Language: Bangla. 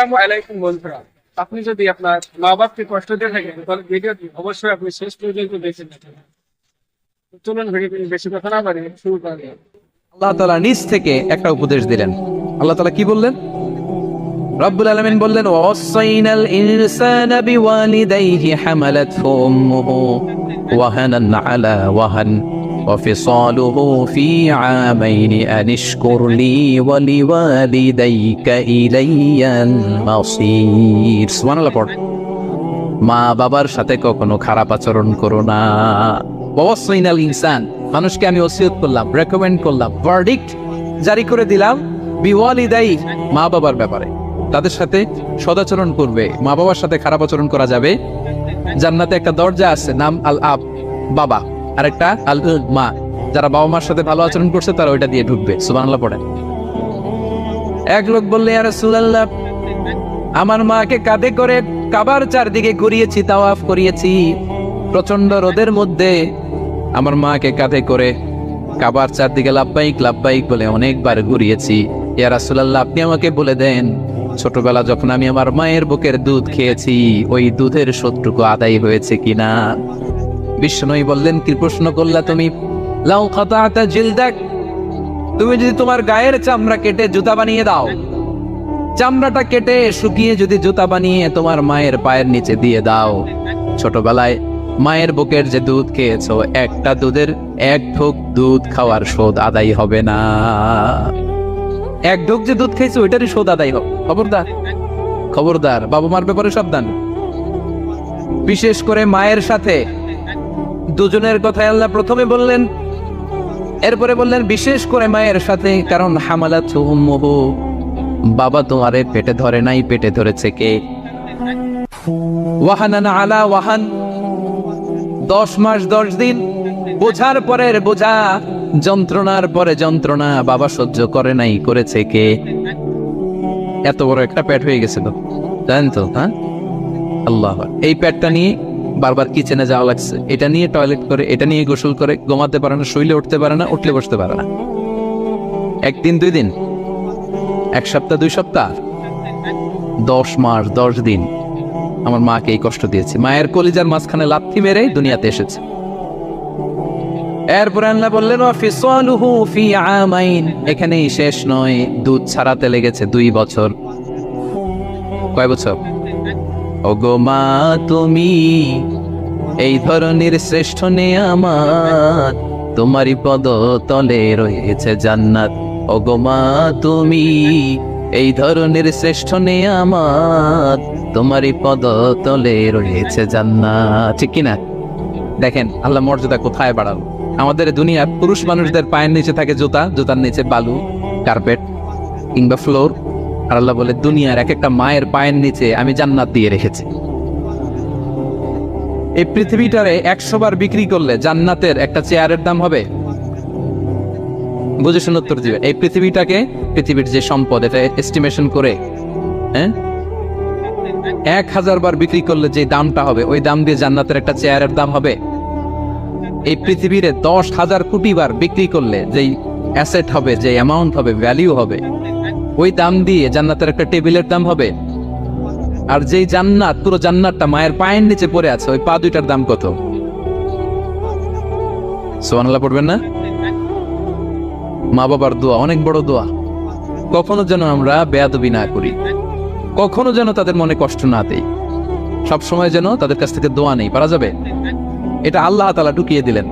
আসসালামু আলাইকুম বন্ধুরা। আপনি যদি আপনার মা বাপকে কষ্ট দিয়ে থাকেন, তাহলে ভিডিওটি অবশ্যই আপনি শেষ পর্যন্ত দেখে নেবেন। চলুন ভিডিওটি বেশি কথা না পারি শুরু করা। আল্লাহ তালা নিজ থেকে একটা উপদেশ দিলেন। আল্লাহ তালা কি বললেন? রব্বুল আলমিন বললেন, ওয়াসাইনাল ইনসানা বিওয়ালিদাইহি হামালাতহু উম্মুহু ওয়াহানান আলা ওয়াহান। وفصاله في عامين أن اشكر لي ولوالديك إلي المصير سبحان الله পড় মা বাবার সাথে কখনো খারাপ আচরণ করো না ওয়াসাইনাল ইনসান মানুষকে আমি ওসিয়ত করলাম রেকমেন্ড করলাম ভার্ডিক্ট জারি করে দিলাম বিওয়ালিদাই মা বাবার ব্যাপারে তাদের সাথে সদাচরণ করবে মা বাবার সাথে খারাপ আচরণ করা যাবে জান্নাতে একটা দরজা আছে নাম আল আব বাবা আর একটা আল মা, যারা বাবা মার সাথে ভালো আচরণ করছে, তারা ওইটা দিয়ে ঢুকবে। সুবহানাল্লাহ পড়েন এক লোক বললে আর রাসূলুল্লাহ, আমার মাকে কাঁধে করে কাবার চারদিকে ঘুরিয়েছি, তাওয়াফ করিয়েছি। প্রচণ্ড রোদের মধ্যে আমার মাকে কাঁধে করে কাবার চারদিকে লাভবাইক লাভবাইক বলে অনেকবার ঘুরিয়েছি। ইয়া রাসূলুল্লাহ, আপনি আমাকে বলে দেন, ছোটবেলা যখন আমি আমার মায়ের বুকের দুধ খেয়েছি, ওই দুধের শত্রুকু আদায় হয়েছে কিনা? বিষ্ণুই বললেন, কি প্রশ্ন করলা তুমি? লাউ খাতাতা জিলদাক। তুমি যদি তোমার গায়ের চামড়া কেটে জুতা বানিয়ে দাও। চামড়াটা কেটে শুকিয়ে যদি জুতা বানিয়ে তোমার মায়ের পায়ের নিচে দিয়ে দাও। ছোটবেলায় মায়ের বুকের যে দুধ খেয়েছো, একটা দুধের এক ঢোক দুধ খাওয়ার শোধ আদায় হবে না। এক ঢোক যে দুধ খাইছো ওইটারই শোধ আদায় হবে। খবরদার। খবরদার, বাবা মার ব্যাপারে সাবধান। বিশেষ করে মায়ের সাথে দুজনের কথাই আল্লাহ প্রথমে বললেন, এরপরে বললেন, বিশেষ করে মায়ের সাথে, কারণ হামালা উম্মুহু, বাবা তোমারে পেটে ধরে নাই, পেটে ধরেছে কে? ওয়াহানান আলা ওয়াহান, দশ মাস দশ দিন, বোঝার পরের বোঝা, যন্ত্রণার পরে যন্ত্রণা, বাবা সহ্য করে নাই, করেছে কে? এত বড় একটা পেট হয়ে গেছিল, জানেন তো হ্যাঁ? আল্লাহ, এই পেটটা নিয়ে বারবার কিচেনে যাওয়া লাগছে। এটা নিয়ে টয়লেট করে, এটা নিয়ে গোসল করে, ঘুমাতে পারে না শৈলে উঠতে পারে না, উঠলে বসতে পারে না। একদিন, দুই দিন, এক সপ্তাহ, দুই সপ্তাহ, দশ মাস, দশ দিন আমার মাকে এই কষ্ট দিয়েছে। মায়ের কলিজার মাঝখানে লাথি মেরে দুনিয়াতে এসেছে। এরপরে আল্লাহ বললেন "ওয়াফিসালুহু ফি আমাইন। এখানেই শেষ নয়, দুধ ছাড়াতে লেগেছে দুই বছর। কয় বছর? ওগো মা, তুমি এই ধরনের শ্রেষ্ঠ নেয়ামাত তোমারই পদ তলে রয়েছে জান্নাত। ওগো মা, তুমি এই ধরনের শ্রেষ্ঠ নেয়ামাত তোমারই পদ তলে রয়েছে জান্নাত। ঠিক কিনা? দেখেন, আল্লাহ মর্যাদা কোথায় বাড়ালো? আমাদের দুনিয়ার পুরুষ মানুষদের পায়ের নিচে থাকে জুতা, জুতার নিচে বালু, কার্পেট কিংবা ফ্লোর। আর আল্লাহ বলে, দুনিয়ার এক একটা মায়ের পায়ের নিচে আমি জান্নাত দিয়ে রেখেছি। এই পৃথিবীটারে একশো বার বিক্রি করলে জান্নাতের একটা চেয়ারের দাম হবে? বুঝে শুনে উত্তর দিবে। এই পৃথিবীটাকে পৃথিবীর যে সম্পদ, এটা এস্টিমেশন করে হ্যাঁ? এক হাজার বার বিক্রি করলে যে দামটা হবে, ওই দাম দিয়ে জান্নাতের একটা চেয়ারের দাম হবে। এই পৃথিবীর দশ হাজার কোটি বার বিক্রি করলে যেই অ্যাসেট হবে যে অ্যামাউন্ট হবে ভ্যালিউ হবে, ওই দাম দিয়ে জান্নাতের একটা টেবিলের দাম হবে। আর যেই জান্নাত, পুরো জান্নাতটা মায়ের পায়ের নিচে পড়ে আছে, ওই পা দুইটার দাম কত? সোহানাল্লাহ পড়বেন না? মা বাবার দোয়া, অনেক বড় দোয়া। কখনো যেন আমরা বেয়াদবি না করি। কখনো যেন তাদের মনে কষ্ট না দেই। সব সময় যেন তাদের কাছ থেকে দোয়া নেই, পারা যাবে? এটা আল্লাহ তালা ঢুকিয়ে দিলেন।